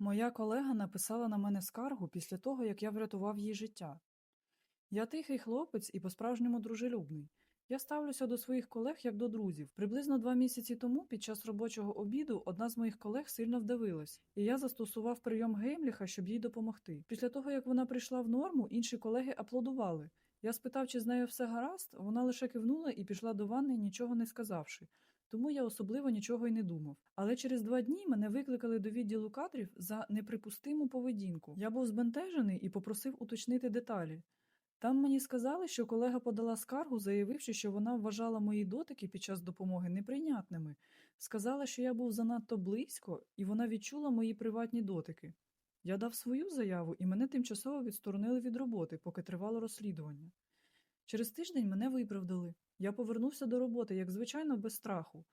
Моя колега написала на мене скаргу після того, як я врятував їй життя. Я тихий хлопець і по-справжньому дружелюбний. Я ставлюся до своїх колег як до друзів. Приблизно два місяці тому, під час робочого обіду, одна з моїх колег сильно вдавилась, і я застосував прийом Геймліха, щоб їй допомогти. Після того, як вона прийшла в норму, інші колеги аплодували. Я спитав, чи з нею все гаразд, вона лише кивнула і пішла до ванни, нічого не сказавши. Тому я особливо нічого й не думав. Але через два дні мене викликали до відділу кадрів за неприпустиму поведінку. Я був збентежений і попросив уточнити деталі. Там мені сказали, що колега подала скаргу, заявивши, що вона вважала мої дотики під час допомоги неприйнятними. Сказала, що я був занадто близько, і вона відчула мої приватні дотики. Я дав свою заяву, і мене тимчасово відсторонили від роботи, поки тривало розслідування. Через тиждень мене виправдали. Я повернувся до роботи, як звичайно, без страху,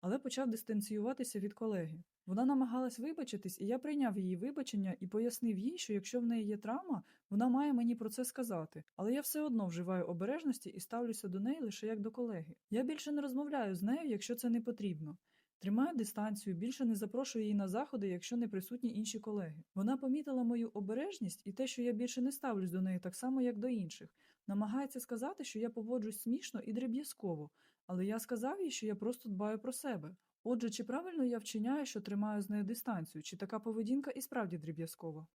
але почав дистанціюватися від колеги. Вона намагалась вибачитись, і я прийняв її вибачення і пояснив їй, що якщо в неї є травма, вона має мені про це сказати. Але я все одно вживаю обережності і ставлюся до неї лише як до колеги. Я більше не розмовляю з нею, якщо це не потрібно. Тримаю дистанцію, більше не запрошую її на заходи, якщо не присутні інші колеги. Вона помітила мою обережність і те, що я більше не ставлюсь до неї так само, як до інших. Намагається сказати, що я поводжусь смішно і дріб'язково, але я сказав їй, що я просто дбаю про себе. Отже, чи правильно я вчиняю, що тримаю з нею дистанцію, чи така поведінка і справді дріб'язкова?